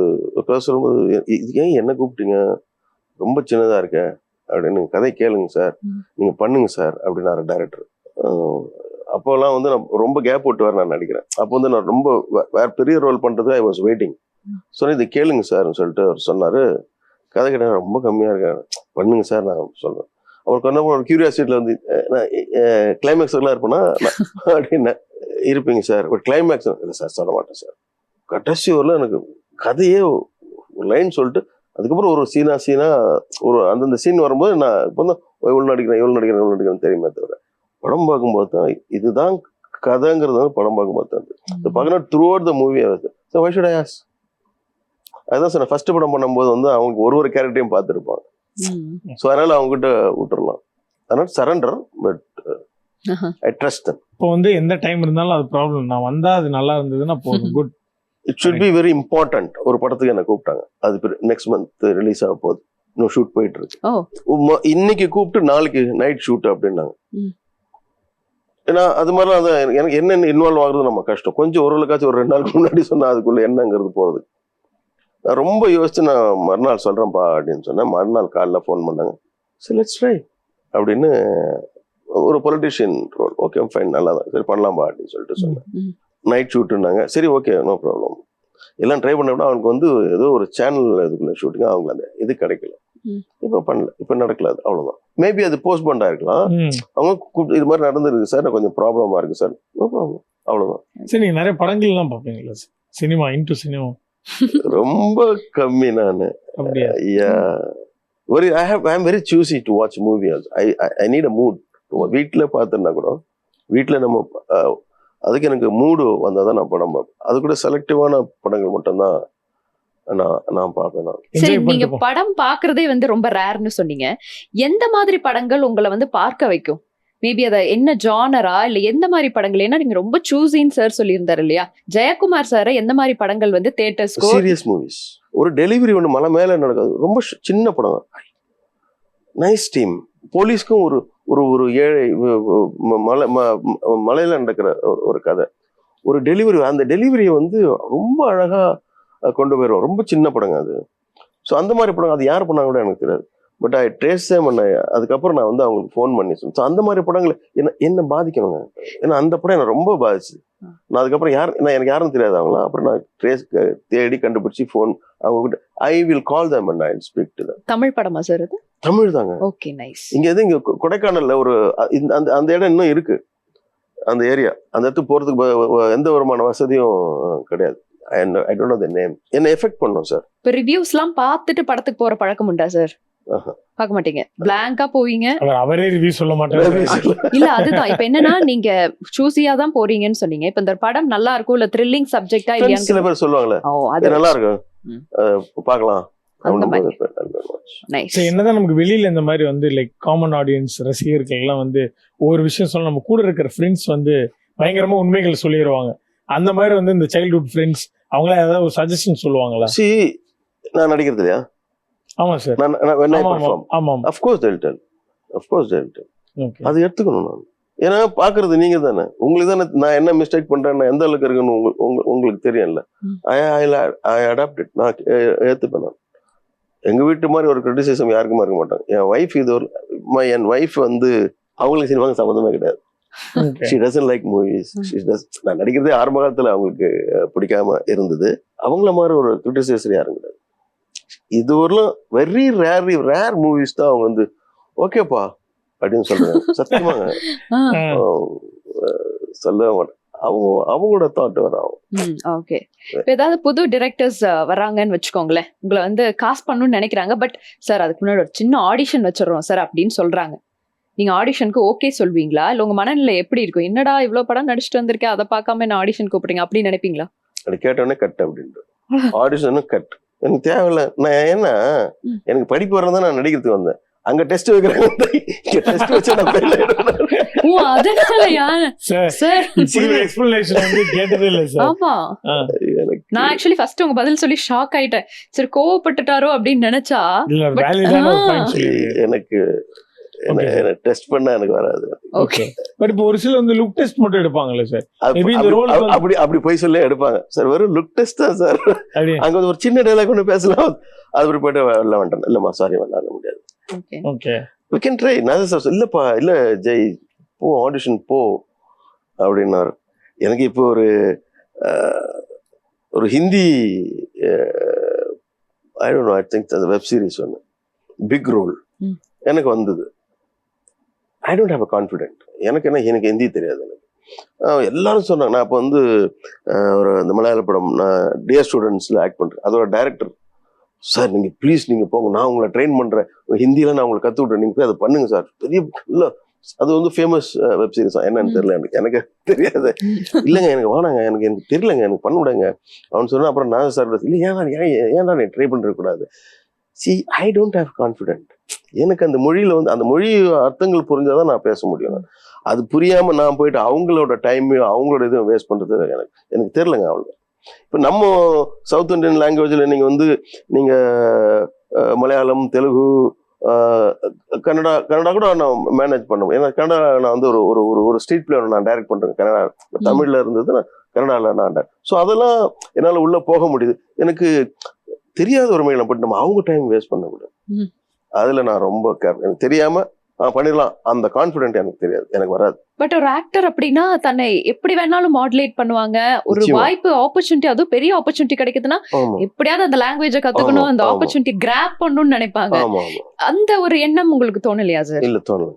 சொல்லும்போது "இ- இது ஏன் என்ன கூப்பிட்டீங்க? ரொம்ப சின்னதா இருக்க. அப்படின்னு "நீங்க கதை கேளுங்க சார். ம். நீங்க பண்ணுங்க சார் அப்படின்னாரு டைரக்டர் அப்போல்லாம் வந்து நான் ரொம்ப கேப் விட்டு வர நான் நடிக்கிறேன். அப்போ வந்து நான் ரொம்ப வேற பெரிய ரோல் பண்றதுக்கு ஐ வாஸ் வெயிட்டிங். சொன்னேன் இது கேளுங்க சார்னு சொல்லிட்டு அவர் சொன்னாரு. கதை கேட்ட ரொம்ப கம்மியா இருக்கேன் பண்ணுங்க சார் நான் சொல்றேன். அவருக்கு என்ன ஒரு கியூரியாசிட்டியில் வந்து நான் கிளைமேக்ஸ் எல்லாம் இருப்பேன்னா நான் அப்படின்னு இருப்பீங்க சார். பட் கிளைமேக்ஸ் இல்லை சார் சொல்ல மாட்டேன் சார். கடைசி வரல எனக்கு கதையே ஒரு லைன் சொல்லிட்டு அதுக்கப்புறம் ஒரு சீனா சீனா ஒரு அந்தந்த சீன் வரும்போது நான் இப்போ தான் இவ்வளோ நடிக்கிறேன் இவ்வளோ நடிக்கிறேன் இவ்வளோ நடிக்கிறேன் தெரியுமே தவிர படம் பார்க்கும்போது தான் இதுதான் கதைங்கிறது வந்து படம் பார்க்கும்போது தான் பார்க்கணும் throughout the movie so why should I ask அதுதான் சார் ஃபர்ஸ்ட் படம் பண்ணும்போது வந்து அவங்களுக்கு ஒரு ஒரு கேரக்டரையும் பார்த்துருப்பாங்க. ஸோ அதனால அவங்க கிட்ட விட்டுறலாம். அதனால surrender but. I trust them இப்போ வந்து எந்த டைம் இருந்தாலும் அது ப்ராப்ளம் நான் வந்தா அது நல்லா இருந்ததுன்னா போதும். Good it should be very important ஒரு படத்துக்கு என்ன கூப்பிட்டாங்க. அது நெக்ஸ்ட் மந்த் ரிலீஸ் ஆக போகுது. இன்னும் ஷூட் போயிட்டு இருக்கு. இன்னைக்கு கூப்பிட்டு நாளைக்கு நைட் ஷூட் அப்படின்னாங்க. ஏன்னா அது மாதிரிலாம் அது எனக்கு- எனக்கு என்ன இன்வால்வ் ஆகுறது நம்ம கஷ்டம். கொஞ்சம் ஓரளவுக்காச்சும் ஒரு ரெண்டு நாளுக்கு முன்னாடி சொன்னா அதுக்குள்ள என்னங்கிறது போறது. நான் ரொம்ப யோசிச்சு நான் மறுநாள் சொல்றேன்ப்பா அப்படின்னு சொன்னேன். மறுநாள் காலைல ஃபோன் பண்ணாங்க. சரி லெட்ஸ் ட்ரை அப்படின்னு ஒரு பொலிட்டிஷியன் ரோல் ஓகே ஃபைன் நல்லா தான் சரி பண்ணலாம்பா அப்படின்னு சொல்லிட்டு சொன்னேன். நைட் ஷூட்டுனாங்க சரி ஓகே நோ ப்ராப்ளம் எல்லாம் ட்ரை பண்ண விட அவனுக்கு வந்து ஏதோ ஒரு சேனல் இதுக்குள்ள ஷூட்டிங் அவங்க அந்த இது கிடைக்கல. இப்போ பண்ணல. இப்போ நடக்கல அது அவ்வளவுதான். மேபி அது போஸ்ட்போன் ஆயிருக்கலாம். அவங்க கூப்பிட்டு இது மாதிரி நடந்திருக்கு சார். நான் கொஞ்சம் ப்ராப்ளமா இருக்கு சார். நோ ப்ராப்ளம் அவ்வளவுதான். சரி நீங்க நிறைய படங்கள்லாம் பார்ப்பீங்களா சார். சினிமா இன்டு சினிமா ரொம்ப கம்மி நான். ஒரு I have I am very choosy to watch movie I I need a mood வீட்டில் பார்த்துன்னா கூட வீட்டில் நம்ம அதுக்கு எனக்கு மூடு வந்தால் தான் நான் படம் பார்ப்பேன். அது கூட செலக்டிவான படங்கள் மட்டும்தான் நான் நான். பார்ப்பேன் சரி நீங்க படம் பாக்குறதே வந்து ரொம்ப ரேர்னு சொன்னீங்க. எந்த மாதிரி படங்கள் உங்களை வந்து பார்க்க வைக்கும்? மேபி அத என்ன ஜானரா இல்ல எந்த மாதிரி படங்கள்? ஏன்னா நீங்க ரொம்ப சூசின்னு சார் சொல்லியிருந்தாரு இல்லையா? ஜெயக்குமார் சார் எந்த மாதிரி படங்கள் வந்து தேட்டர்ஸ்க்கோ சீரியஸ் மூவிஸ் ஒரு டெலிவரி ஒன்று மலை மேலே நடக்காது. ரொம்ப சின்ன படம் நைஸ் டீம் போலீஸ்க்கும் ஒரு ஒரு ஒரு ஏழை ம- மலை ம- நடக்கிற ஒரு- ஒரு கதை. ஒரு டெலிவரி அந்த டெலிவரியை வந்து ரொம்ப அழகாக கொண்டு போயிடும் ரொம்ப சின்ன படங்க அது. ஸோ அந்த மாதிரி படம் அது யார் பண்ணாங்க கூட எனக்கு தெரியாது. பட் ஐ ட்ரேஸ் பண்ண அதுக்கப்புறம் நான் வந்து அவங்களுக்கு ஃபோன் பண்ணி சொன்னேன். ஸோ அந்த மாதிரி படங்களை என்ன என்ன பாதிக்கணுங்க? ஏன்னா அந்த படம் என்ன ரொம்ப பாதிச்சு நான் அதுக்கப்புறம் யார் நான் எனக்கு யாரும் தெரியாது அவங்களா. அப்புறம் நான் ட்ரேஸ் தேடி கண்டுபிடிச்சி ஃபோன் அவங்க கிட்ட I will call them and I speak to them Tamil படமா சார் அது தமிழ் தாங்க. ஓகே நைஸ் இங்க எது இங்க கொடைக்கானல்ல ஒரு இந்த- அந்த அந்த இடம் இன்னும் இருக்கு. அந்த ஏரியா. அந்த இடத்துக்கு போறதுக்கு எந்த விதமான வசதியும் கிடையாது. I don't know the name என்ன எஃபெக்ட் பண்ணோம் சார் இப்ப ரிவ்யூஸ் எல்லாம் பார்த்துட்டு படத்துக்கு போற பழக்கம் உண்டா சார். பார்க்க மாட்டீங்க. பிளாங்கா போவீங்க. அவர் அவரே ரிவ்யூ சொல்ல மாட்டாரு. இல்ல அதுதான். இப்ப என்னன்னா நீங்க சூசியா தான் போறீங்கன்னு சொன்னீங்க. இப்ப இந்த படம் நல்லா இருக்கும் இல்ல த்ரில்லிங் சப்ஜெக்டா சில இல்லையான்னு பேர் சொல்லுவாங்களே. ஓ "இது அது நல்லா இருக்கும் பார்க்கலாம். என்னதான் நமக்கு வெளியில இந்த மாதிரி வந்து லைக் காமன் ஆடியன்ஸ் ரசிகர்கள் எல்லாம் வந்து ஒவ்வொரு விஷயம் சொல்ல நம்ம கூட இருக்கிற ஃப்ரெண்ட்ஸ் வந்து பயங்கரமா உண்மைகள் சொல்லிடுவாங்க அந்த மாதிரி வந்து இந்த சைல்ட்ஹுட் ஃப்ரெண்ட்ஸ் அவங்கள ஏதாவது ஒரு சஜஷன் சொல்லுவாங்களா? சி நான் நடிக்கிறது இல்லையா? ஆமா சார் நான் நான் when I perform. ஆமா of course they'll tell. Of course they'll tell. Okay அது எடுத்துக்கணும் நான். ஏன்னா பாக்குறது நீங்க தானே உங்களுக்கு தானே நான் என்ன மிஸ்டேக் பண்றேன் எந்த அளவுக்கு இருக்குன்னு உங்க- உங்க- உங்களுக்கு தெரியும்ல. ஐ ஐ அடாப்ட் நான் ஏத்துப்பேன் நான். எங்க வீட்டு மாதிரி ஒரு கிரிட்டிசிசம் யாருக்குமே இருக்க மாட்டாங்க. என் ஒய்ஃப் இது ஒரு ம- என் ஒய்ஃப் வந்து அவங்களுக்கு சினிமாவுக்கு சம்மந்தமே கிடையாது. ஷி டசன் லைக் மூவிஸ் நான் நடிக்கிறதே ஆரம்ப காலத்துல அவங்களுக்கு பிடிக்காம இருந்தது. அவங்கள மாதிரி ஒரு கிரிட்டிசைசர் யாரும் கிடையாது. இது ஒரு வெரி ரேர் ரேர் மூவிஸ் தான் அவங்க வந்து ஓகேப்பா அப்படின்னு சொல்றாங்க. சத்தியமாங்க சொல்லவே மாட்டேன் அவங்க அவங்களோட தாட் வரும் ஓகே இப்ப ஏதாவது புது டிரெக்டர்ஸ் வராங்கன்னு வச்சுக்கோங்களேன். உங்களை வந்து காஸ்ட் பண்ணணும்னு நினைக்கிறாங்க பட் சார் அதுக்கு முன்னாடி ஒரு சின்ன ஆடிஷன் வச்சிடறோம் சார் அப்படின்னு சொல்றாங்க. நீங்க ஆடிஷனுக்கு ஓகே சொல்வீங்களா? இல்ல உங்க மனநிலை எப்படி இருக்கும்? என்னடா இவ்வளவு படம் நடிச்சிட்டு வந்திருக்கேன் அதை பார்க்காம என்ன ஆடிஷன் கூப்பிடுறீங்க? அப்படின்னு நினைப்பீங்களா? அது கேட்டோடனே கட் அப்படின்ட்டு ஆடிஷனும் கட் எனக்கு தேவையில்ல. நான் ஏன்னா ம். எனக்கு படிப்பு வரதான் நான் நடிக்கிறதுக்கு வந்தேன். அங்க டெஸ்ட் வைக்கிறாங்க. இங்க டெஸ்ட் வச்சா நான் ஆயிடுவேன். ஓ அதனாலயா? சார் சார் இப்படி ஒரு எக்ஸ்பிளனேஷன் வந்து கேட்டதே இல்லை சார் ஆமா. நான் ஆக்சுவலி ஃபர்ஸ்ட் உங்க பதில் சொல்லி ஷாக் ஆயிட்டேன். சரி கோவப்பட்டுட்டாரோ அப்படின்னு நினைச்சா எனக்கு. டெஸ்ட் பண்ணா எனக்கு வராது. ஓகே பட் இப்போ ஒரு சில வந்து லுக் டெஸ்ட் மட்டும் எடுப்பாங்கல்ல சார் அப்படி- அப்படி அப்படி போய் சொல்லி எடுப்பாங்க. சார் வெறும் லுக் டெஸ்ட் தான் சார் அங்க வந்து ஒரு சின்ன டைலாக் ஒன்று பேசலாம். அது போயிட்டு வெளில வந்துட்டேன் இல்லம்மா சாரி வரல முடியாது. Okay okay we can try நான் சார் இல்லப்பா இல்ல ஜெய் போ ஆடிஷன் போ அப்படின்னாரு. எனக்கு இப்போ ஒரு ஒரு Hindi I don't know I think அந்த வெப் சீரிஸ் ஒன்று பிக் ரோல். எனக்கு வந்தது. I don't have a confident எனக்கு என்ன எனக்கு ஹிந்தி தெரியாது எனக்கு. எல்லாரும் சொன்னாங்க நான் இப்போ வந்து ஒரு இந்த மலையாள படம் நான் டியர் ஸ்டூடெண்ட்ஸில் ஆக்ட் பண்ணுறேன் அதோட டைரக்டர் சார் நீங்கள் ப்ளீஸ் நீங்கள் போங்க நான் உங்களை ட்ரெயின் பண்ணுறேன் ஹிந்தியில் நான் உங்களுக்கு கற்று விட்றேன் நீங்கள் போய் அதை பண்ணுங்க சார் பெரிய இல்லை அது வந்து ஃபேமஸ் வெப் சீரிஸ் என்னன்னு தெரியல எனக்கு எனக்கு தெரியாது. இல்லைங்க எனக்கு வானாங்க எனக்கு எனக்கு தெரியலங்க எனக்கு பண்ண விடுங்க. அவன் சொன்னா அப்புறம் நான் சார் இல்லை ஏன் ஏன் ஏன்டா நீ try பண்ணுறக்கூடாது see I don't have confident எனக்கு அந்த மொழியில வந்து அந்த மொழி அர்த்தங்கள் புரிஞ்சாதான் நான் பேச முடியும். அது புரியாம நான் போயிட்டு அவங்களோட டைமையும் அவங்களோட இதுவும் வேஸ்ட் பண்றது எனக்கு எனக்கு தெரியலங்க அவ்வளோ இப்போ நம்ம சவுத் இந்தியன் லாங்குவேஜில் நீங்கள் வந்து நீங்கள் மலையாளம் தெலுங்கு கன்னடா கன்னடா கூட நான் மேனேஜ் பண்ண முடியும். ஏன்னா கன்னடா நான் வந்து ஒரு ஒரு ஒரு ஸ்ட்ரீட் பிளே நான் டைரக்ட் பண்றேன். கன்னடா தமிழ்ல இருந்தது நான் கன்னடால நான் ஸோ அதெல்லாம் என்னால உள்ள போக முடியுது. எனக்கு தெரியாத ஒரு மையம் பட் நம்ம அவங்க டைம் வேஸ்ட் பண்ண கூடாது. ம். அதுல நான் ரொம்ப கேர் எனக்கு தெரியாம ஆ, பண்ணிடலாம். அந்த கான்ஃபிடென்ட் எனக்கு தெரியாது. எனக்கு வராது. பட் ஒரு ஆக்டர் அப்படின்னா தன்னை எப்படி வேணாலும் மாடுலேட் பண்ணுவாங்க. ஒரு. வாய்ப்பு ஆப்பர்ச்சுனிட்டி அதுவும் பெரிய ஆப்பர்ச்சுனிட்டி கிடைக்குதுன்னா எப்படியாவது அந்த லாங்குவேஜ கத்துக்கணும் அந்த. ஆப்பர்ச்சுனிட்டி கிராப் பண்ணணும்னு நினைப்பாங்க. அந்த ஒரு எண்ணம் உங்களுக்கு தோணலையா சார் இல்ல தோணல.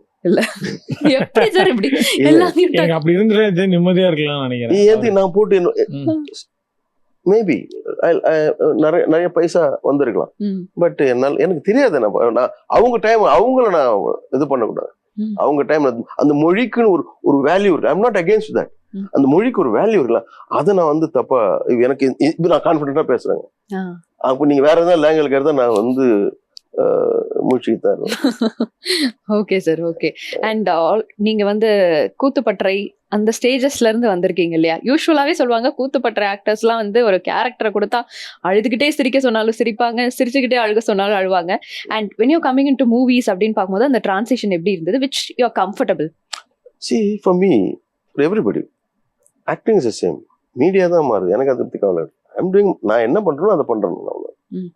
எப்படி சார் இப்படி இல்ல. எல்லாத்தையும் எனக்கு அப்படி இருந்துட்டு நிம்மதியா இருக்கலாம்னு நீ நினைக்கிறேன் நான் போட்டு. மேபி நிறைய நிறைய பைசா வந்திருக்கலாம் பட் என்னால் எனக்கு தெரியாது நான் அவங்க டைம் அவங்கள நான் இது பண்ணக்கூடாது. அவங்க டைம் அந்த மொழிக்குன்னு ஒரு ஒரு வேல்யூ இருக்கு ஐம் நாட் அகேன்ஸ்ட் தட். அந்த மொழிக்கு ஒரு வேல்யூ இருக்குல்ல அதை நான் வந்து தப்பா எனக்கு இப்போ நான் கான்ஃபிடென்ட்டா பேசுறேங்க. அப்போ நீங்க வேற ஏதாவது லேங்குவேஜ் இருந்தா நான் வந்து மூழ்கி தான் இருப்பேன். ஓகே சார் ஓகே அண்ட் நீங்க வந்து கூத்துப்பட்டறை அந்த ஸ்டேஜஸ்ல இருந்து வந்திருக்கீங்க இல்லையா? யூஸ்வலாவே சொல்லுவாங்க கூத்துப்பட்டறை ஆக்டர்ஸ்லாம் வந்து ஒரு கேரக்டரை கொடுத்தா அழுதுகிட்டே சிரிக்க சொன்னாலும் சிரிப்பாங்க சிரிச்சுக்கிட்டே அழுக சொன்னாலும் அழுவாங்க. And when you coming in to movies அப்படின்னு பார்க்கும்போது அந்த டிரான்சிஷன் எப்படி இருந்தது? Which you comfortable see for me for everybody acting is the same. Media தான் மாறுது. எனக்கு அதை பத்தி கவலை ஐம் டூயிங் நான் என்ன பண்றேனோ அதை பண்றேன் அவ்வளோ ம்.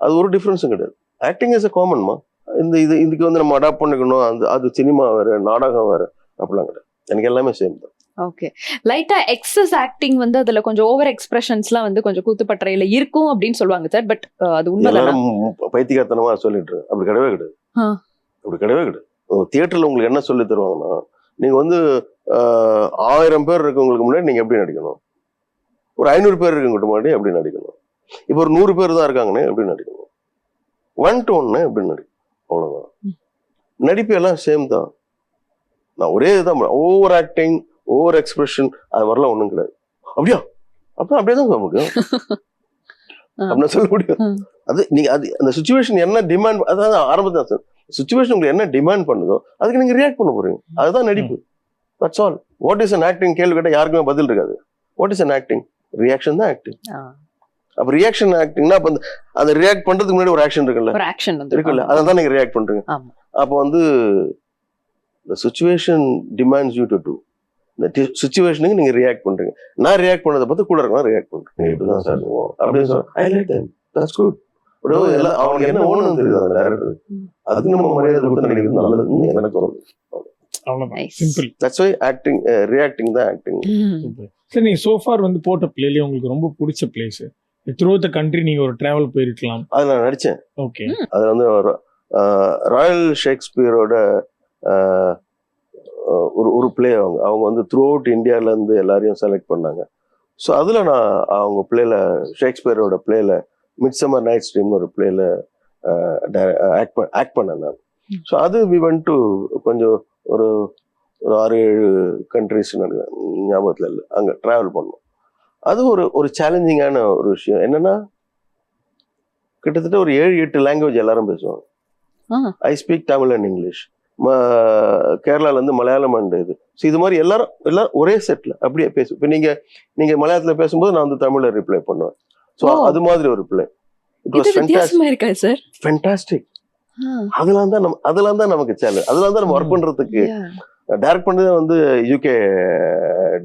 அது ஒரு டிஃப்ரென்ஸும் கிடையாது. ஆக்டிங் இஸ் அ காமன்மா இந்த இது இதுக்கு வந்து நம்ம அடாப்ட் பண்ணிக்கணும். அந்த அது சினிமா வேற நாடகம் வேற அப்படிலாம் கிடையாது. எனக்கு எல்லாமே சேம் தான். ஓகே லைட்டா எக்ஸஸ் ஆக்டிங் வந்து அதுல கொஞ்சம் ஓவர் எக்ஸ்பிரஷன்ஸ்லாம் வந்து கொஞ்சம் கூத்துப்பட்டறையில இருக்கும் அப்படின்னு சொல்லுவாங்க சார் பட் அது உண்மை எல்லாரும் பைத்தியக்காரத்தனமா சொல்லிட்டு. அப்படி கிடையவே கிடையாது. அப்படி கிடையவே கிடையாது. தியேட்டர்ல உங்களுக்கு என்ன சொல்லி தருவாங்கன்னா நீங்க வந்து ஆயிரம் பேர் இருக்கவங்களுக்கு முன்னாடி நீங்க எப்படி நடிக்கணும்? ஒரு ஐநூறு பேர் இருக்கவங்க முன்னாடி எப்படி நடிக்கணும்? இப்போ ஒரு நூறு பேர் தான் இருக்காங்கன்னு எப்படி நடிக்கணும்? ஒன் டு ஒன்னு எப்படி நடிக்கணும்? அவ்வளவுதான். நடிப்பு எல்லாம் சேம் தான். நான் ஒரே இதுதான் ஓவர் ஆக்டிங் ஓவர் எக்ஸ்பிரஷன் அது மாதிரிலாம் ஒண்ணும் கிடையாது. அப்படியா? அப்ப அப்படியே தான் நமக்கு. [LAUGHS] அப்படின்னு சொல்ல முடியும். அது நீங்க அது அந்த சுச்சுவேஷன் என்ன டிமாண்ட் அதாவது ஆரம்பத்தில் சார் சுச்சுவேஷன் உங்களுக்கு என்ன டிமாண்ட் பண்ணுதோ அதுக்கு நீங்க ரியாக்ட் பண்ண போறீங்க. அதுதான் நடிப்பு. That's all what is an acting கேள்வி கேட்டா யாருக்குமே பதில் இருக்காது. What is an acting reaction தான் ஆக்டிங் அப்ப ரியாக்ஷன் ஆக்டிங்னா அப்ப அந்த ரியாக்ட் பண்றதுக்கு முன்னாடி ஒரு ஆக்ஷன் இருக்குல்ல? இருக்குல்ல? அதை தான் நீங்க ரியாக்ட் பண்றீங்க. அப்போ வந்து the situation demands you to do இந்த சுச்சுவேஷனுக்கு நீங்க ரியாக்ட் பண்றீங்க. நான் ரியாக்ட் பண்ணதை பார்த்து கூட இருக்கலாம் ரியாக்ட் பண்றேன் இப்படிதான் சார். அப்படின்னு சொல்ல I like that that's good எல்லாம் அவனுக்கு என்ன ஓணும் தெரியுது. அந்த டேரக்டர் ம். அதுக்கு நம்ம மரியாதை கொடுத்து நினைக்கிறது நல்லதுன்னு எனக்கு தோணுது அவ்வளவுதான். Nice. Simple that's why acting reacting தான் ஆக்டிங். சரி நீங்க சோஃபார் வந்து போட்ட பிளேலயே உங்களுக்கு ரொம்ப பிடிச்ச பிளேஸ் த்ரூ த கண்ட்ரி நீங்க ஒரு டிராவல் போயிருக்கலாம். அதுல நான் நடிச்சேன். ஓகே அது வந்து ராயல் ஷேக்ஸ்பியரோட ஆஹ், ஒரு ஒரு பிளே அவங்க. அவங்க வந்து த்ரூ அவுட் இந்தியால இருந்து எல்லாரையும் செலக்ட் பண்ணாங்க. ஸோ அதுல நான் அவங்க பிளேல ஷேக்ஸ்பியரோட பிளேல மிட் சம்மர் நைட் ஸ்ட்ரீம்னு ஒரு பிளேல ஆக்ட் ஆக்ட் பண்ணேன் நான். ஸோ அது வி went டு கொஞ்சம் ஒரு ஒரு ஆறு ஏழு கண்ட்ரிஸ் ஞாபகத்தில் இல்லை. அங்கே ட்ராவல் பண்ணோம். அது ஒரு ஒரு சேலஞ்சிங்கான ஒரு விஷயம். என்னன்னா கிட்டத்தட்ட ஒரு ஏழு எட்டு லாங்குவேஜ் எல்லாரும் பேசுவாங்க. I speak Tamil and English கேரளால இருந்து மலையாளம் அண்ட் இது. ஸோ இது மாதிரி எல்லாரும் எல்லாரும் ஒரே செட்ல அப்படியே பேசு. இப்போ நீங்க நீங்க மலையாளத்துல பேசும்போது நான் வந்து தமிழ்ல ரிப்ளை பண்ணுவேன். ஸோ. அது மாதிரி ஒரு play it was fantastic sir அதெல்லாம் தான் நம்ம அதெல்லாம் தான் நமக்கு சேலஞ்ச் அதெல்லாம் தான் நம்ம ஒர்க் ம். பண்றதுக்கு. டைரக்ட் பண்ணது வந்து யூகே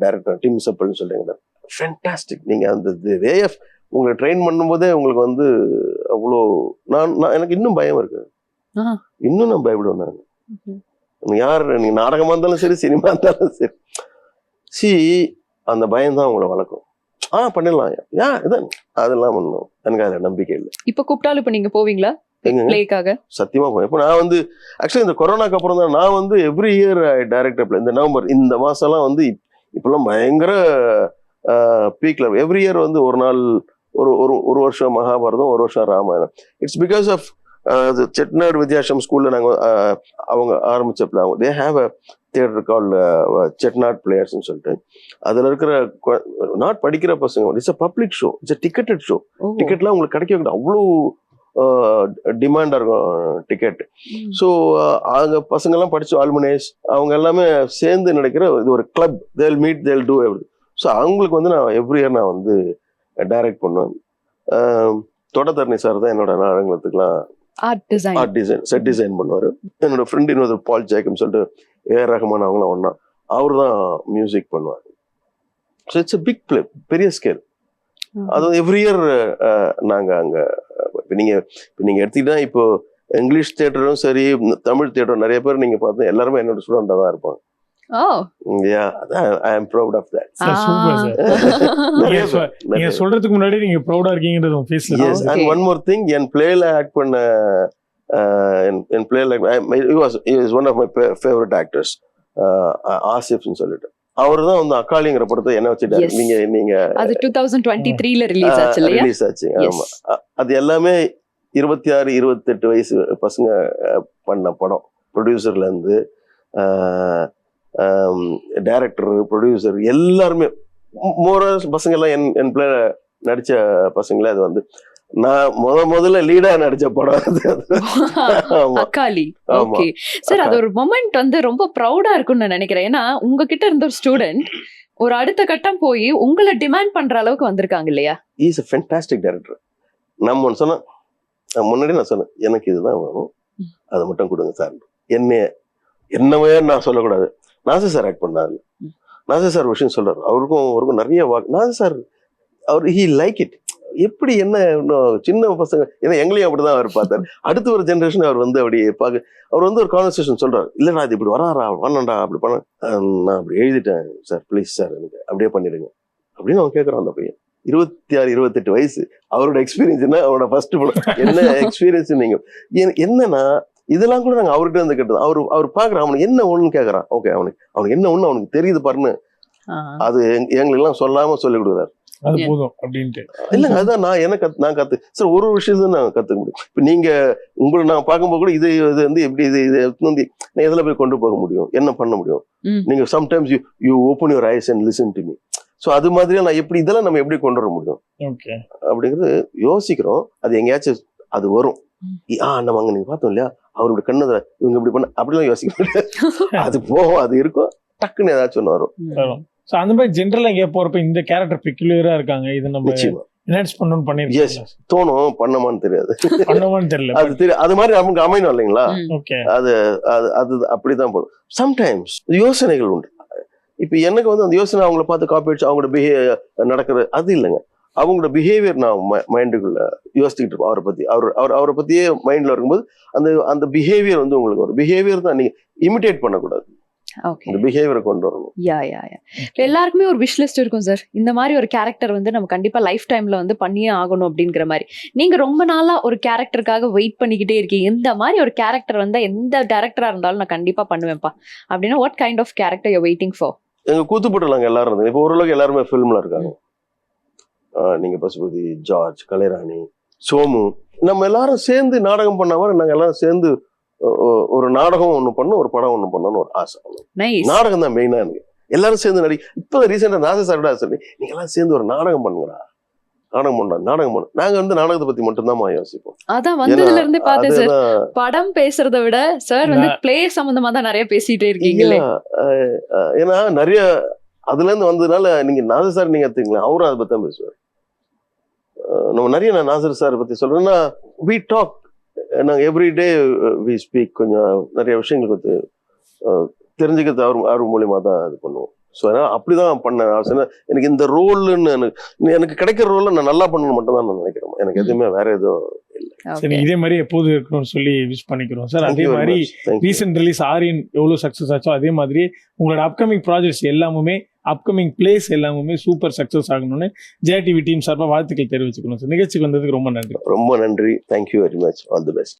டைரக்டர் டிம் சப்பல்னு சொல்றீங்க ஃபென்டாஸ்டிக் நீங்க அந்த வே ஆஃப் உங்களை ட்ரெயின் பண்ணும்போதே உங்களுக்கு வந்து அவ்வளோ நான் நான் எனக்கு இன்னும் பயம் இருக்கு. இன்னும் நான் பயப்படுவேன் நான். யார்? நீங்க நாடகமா இருந்தாலும் சரி சினிமா இருந்தாலும் சரி. சி அந்த பயம் தான் உங்களை வளர்க்கும். ஆ பண்ணிடலாம். ஏன் இதான் அதெல்லாம் பண்ணும். எனக்கு அதில் நம்பிக்கை இல்லை. இப்ப கூப்பிட்டாலும் இப்ப நீங்க போவீங்களா? பிளேக்காக சத்தியமா போய் இப்போ நான் வந்து ஆக்சுவலி இந்த கொரோனாக்கு அப்புறம் தான் நான் வந்து எவ்ரி இயர் டைரக்டர் இந்த நவம்பர் இந்த மாசம்லாம் வந்து இப்- இப்பெல்லாம் பயங்கர பீக்ல எவ்ரி இயர் வந்து ஒரு நாள் ஒரு ஒரு ஒரு வருஷம் மகாபாரதம் ஒரு வருஷம் Ramayanam. It's because of Chettinad வித்யாசம் ஸ்கூல்ல நாங்கள் அவங்க ஆரம்பிச்சப்பல அவங்க they have a theatre call Chettinad பிளேயர்ஸ்னு சொல்லிட்டு. அதுல இருக்கிற நாட் படிக்கிற பசங்க it's a public show it's a ticketed show. டிக்கெட்லாம் உங்களுக்கு கிடைக்க அவ்வளோ டிமாண்டா இருக்கும் டிக்கெட். ஸோ அவங்க பசங்கெல்லாம் படிச்சு ஆல்மனேஸ் அவங்க எல்லாமே சேர்ந்து நடக்கிற இது ஒரு கிளப் தேல் மீட் தேல் டூ எவ்ரி ஸோ அவங்களுக்கு வந்து நான் எவ்ரி இயர் நான் வந்து டைரக்ட் பண்ணுவேன். தொடத்தரணி சார் தான் என்னோட நாடகத்துக்குலாம் art design art design set design பண்ணுவார். என்னோட ஃப்ரெண்ட் இன்னொரு பால் ஜேக்கம் சொல்லிட்டு ஏஆர் ரஹ்மான் அவங்களாம் ஒன்றா அவர் தான் மியூசிக் பண்ணுவார். So it's a big play பெரிய ஸ்கேல் அது எவ்ரி இயர் நாங்கள் அங்கே இப்போ நீங்கள் இப்போ நீங்கள் எடுத்தீங்கன்னா இப்போ இங்கிலீஷ் தியேட்டரும் சரி தமிழ் தியேட்டரும் நிறைய பேர் நீங்கள் பார்த்தா எல்லாருமே என்னோட ஸ்டூடெண்டாக தான் இருப்பாங்க. ஓ yeah I am proud of that Sir, super, sir. [LAUGHS] நிறைய நீங்க சொல்றதுக்கு முன்னாடி நீங்க ப்ரௌடா இருக்கீங்கன்றது உங்க ஃபேஸ்ல yes. And one more thing என் பிளேல ஆக்ட் பண்ண uh, என்- என் பிளேல was is one of my favourite actors ஆசிப்னு சொல்லிட்டு. அவர் தான் வந்து அக்காளிங்கிற படத்தை என்ன வச்சுட்டாரு. நீங்க நீங்க அது டூ தௌசண்ட் டுவெண்ட்டி த்ரீல ரிலீஸ் ஆச்சு இல்லையா? ரிலீஸ் ஆச்சு. ஆமா. அது எல்லாமே இருபத்தி ஆறு இருபத்தெட்டு வயசு பசங்க பண்ண படம். ப்ரொடியூசர்ல இருந்து டைரக்டர் ப்ரொடியூசர் எல்லாருமே மோர பசங்க எல்லாம் என் என் பிள்ளை நடிச்ச பசங்களே அது வந்து நான் முத முதல்ல லீடா நடிச்ச படம் அக்காலி. ஓகே சார் அது ஒரு மொமெண்ட் வந்து ரொம்ப ப்ரௌடா இருக்கும்னு நான் நினைக்கிறேன். ஏன்னா உங்ககிட்ட இருந்த ஒரு ஸ்டூடெண்ட் ஒரு அடுத்த கட்டம் போய் உங்களை டிமாண்ட் பண்ற அளவுக்கு வந்திருக்காங்க இல்லையா? இஸ் a ஃபென்டாஸ்டிக் டைரக்டர் நம்ம ஒன்று சொன்னோம். நான் முன்னாடி நான் சொன்னேன். எனக்கு இதுதான் வேணும். அதை மட்டும் கொடுங்க சார் என்ன என்னவே நான் சொல்லக்கூடாது. நாசர் சார் ஆக்ட் பண்ணாரு நாச நாசர் சார் விஷயம் சொல்றாரு. அவருக்கும் அவருக்கும் நிறைய வாக் நாச சார் அவர் ஹி லைக் இட் எப்படி என்ன இன்னும் சின்ன பசங்க ஏன்னா எங்களையும் அப்படிதான் அவர் பார்த்தார். அடுத்த ஒரு ஜென்ரேஷன் அவர் வந்து அப்படி பார்க்க அவர் வந்து ஒரு கான்வர்சேஷன் சொல்றாரு. இல்லடா இது இப்படி வராரா பண்ணண்டா அப்படி பண்ண. நான் அப்படி எழுதிட்டேன் சார் ப்ளீஸ் சார் எனக்கு அப்படியே பண்ணிடுங்க. அப்படின்னு அவன் கேட்கறான் அந்த பையன். இருபத்தி ஆறு இருபத்தெட்டு வயசு. அவரோட எக்ஸ்பீரியன்ஸ் என்ன? அவரோட ஃபர்ஸ்ட் படம் என்ன எக்ஸ்பீரியன்ஸ் நீங்க என்னன்னா இதெல்லாம் கூட நாங்க அவர்கிட்ட இருந்து கேட்டது. அவர் அவர் பாக்குறான் அவனுக்கு என்ன ஒண்ணுன்னு கேக்குறான். ஓகே அவனுக்கு அவனுக்கு என்ன ஒண்ணு அவனுக்கு தெரியுது பாருன்னு. அது எங்க- எங்களுக்கு எல்லாம் சொல்லாம சொல்லி கொடுக்குறாரு. அது. போதும் அப்படின்ட்டு. இல்லங்க அதான் நான் என்ன கத்து நான் கத்து சார் ஒரு ஒரு விஷயத்தை நான் கத்துக்க முடியும். இப்ப நீங்க உங்களை நான் பார்க்கும்போது கூட இது இது வந்து எப்படி இது இது வந்து நான் எதுல போய் கொண்டு போக முடியும்? என்ன பண்ண முடியும். நீங்க sometimes you you open your eyes and listen to me so அது மாதிரியா நான் எப்படி இதெல்லாம் நம்ம எப்படி கொண்டு வர முடியும்? ஓகே அப்படிங்கிறது யோசிக்கிறோம். அது எங்கேயாச்சும் அது வரும். ஆ நம்ம அங்க நீங்க பார்த்தோம் இல்லையா? அவரோட கண்ணதை இவங்க இப்படி பண்ண அப்படிலாம் யோசிக்க முடியாது அது போகும் அது இருக்கும். டக்குன்னு ஏதாச்சும் ஒன்று வரும். சோ அந்த மாதிரி ஜென்ரலா எங்கேயா போறப்ப இந்த கேரக்டர் பெக்குலியரா இருக்காங்க. இது நம்ம என்ஹான்ஸ் பண்ணணும்னு Yes. பண்ணிருக்கோம் தோணும் பண்ணமான்னு தெரியாது. பண்ணுவான்னு தெரியல. அது தெரியும் அது மாதிரி நமக்கு அமையணும் இல்லைங்களா. ஓகே அது அது அது அப்படிதான் போடும். சம்டைம்ஸ் யோசனைகள் உண்டு. இப்போ எனக்கு வந்து அந்த யோசனை அவங்கள பார்த்து காப்பி அடிச்சு அவங்களோட பிஹே நடக்கிற அது இல்லைங்க. அவங்களோட பிஹேவியர் நான் மைண்டுக்குள்ள யோசிச்சுக்கிட்டு இருப்போம் அவரை பத்தி அவர் அவர் அவரை பத்தியே மைண்ட்ல இருக்கும்போது அந்த அந்த பிஹேவியர் வந்து உங்களுக்கு வரும். பிஹேவியர் தான் நீங்க இமிடேட் பண்ணக்கூடாது. பிஹேவியரை கொண்டு வரணும். யா யா யா எல்லாருக்குமே ஒரு விஷ் லிஸ்ட் இருக்கும் சார் இந்த மாதிரி ஒரு கேரக்டர் வந்து நம்ம கண்டிப்பா லைஃப் டைம்ல வந்து பண்ணியே ஆகணும் அப்படிங்கிற மாதிரி. நீங்க ரொம்ப நாளா ஒரு கேரக்டருக்காக வெயிட் பண்ணிக்கிட்டே இருக்கீங்க. இந்த மாதிரி ஒரு கேரக்டர் வந்தா எந்த டேரக்டரா இருந்தாலும் நான் கண்டிப்பா பண்ணுவேன்ப்பா. அப்படின்னா what kind of character you waiting for எங்க கூத்துப்பட்டுலாங்க எல்லாரும் இப்போ ஓரளவுக்கு எல்லாருமே ஃபில்ம்ல இருக்காங்க. நீங்க பசுபதி ஜார்ஜ் கலைராணி சோமு நம்ம எல்லாரும் சேர்ந்து நாடகம் பண்ண மாதிரி நாங்க எல்லாரும் சேர்ந்து ஒரு நாடகம் ஒண்ணு பண்ணணும் ஒரு படம் ஒண்ணு பண்ணணும்னு ஒரு ஆசை. நாடகம் தான் மெயினா எனக்கு. எல்லாரும் சேர்ந்து நடி இப்போ ரீசெண்டா நாச சார் சொல்லி நீங்க எல்லாம் சேர்ந்து ஒரு நாடகம் பண்ணுங்கடா. நாடகம் பண்ணா நாடகம் பண்ண. நாங்க வந்து நாடகத்தை பத்தி மட்டும்தான் யோசிப்போம். அதான் வந்ததுல இருந்தே பார்த்தேன் சார். படம் பேசுறத விட சார் வந்து பிளே சம்பந்தமா தான் நிறைய பேசிட்டே இருக்கீங்களே. ஏன்னா நிறைய அதுல இருந்து வந்ததுனால நீங்க நாசர் சார் நீங்க எடுத்துக்கலாம் அவரும் அதை பத்தி தான் பேசுவார் நம்ம நிறைய நான் நாசர் சார் பத்தி சொல்றேன்னா வி டாக் நாங்க எவ்ரிடே வி ஸ்பீக் கொஞ்சம் நிறைய விஷயங்கள் பற்றி தெரிஞ்சுக்கிறது அவர் அவர் மூலியமா தான் இது பண்ணுவோம். ஸோ அதனால அப்படிதான் பண்ண ஆசை எனக்கு இந்த ரோல்னு எனக்கு எனக்கு கிடைக்கிற ரோலில் நான் நல்லா பண்ணணும் மட்டும் தான் நான் நினைக்கிறேன். எனக்கு எதுவுமே வேற எதுவும் சரி இதே மாதிரி எப்போதும் இருக்கணும்னு சொல்லி விஷ் பண்ணிக்கிறோம். சார் அதே மாதிரி. ரீசெண்ட் ரிலீஸ் ஆரியன் எவ்வளவு சக்சஸ் ஆச்சோ அதே மாதிரி உங்களோட அப்கமிங் ப்ராஜெக்ட்ஸ் எல்லாமுமே அப்கமிங் பிளேஸ் எல்லாமுமே சூப்பர் சக்சஸ் ஆகணும்னு ஜெயா டிவி டீம் சார்பாக வாழ்த்துக்கள் தெரிவிச்சுக்கணும். சார் நிகழ்ச்சிக்கு வந்ததுக்கு ரொம்ப நன்றி. ரொம்ப நன்றி. Thank you very much all the best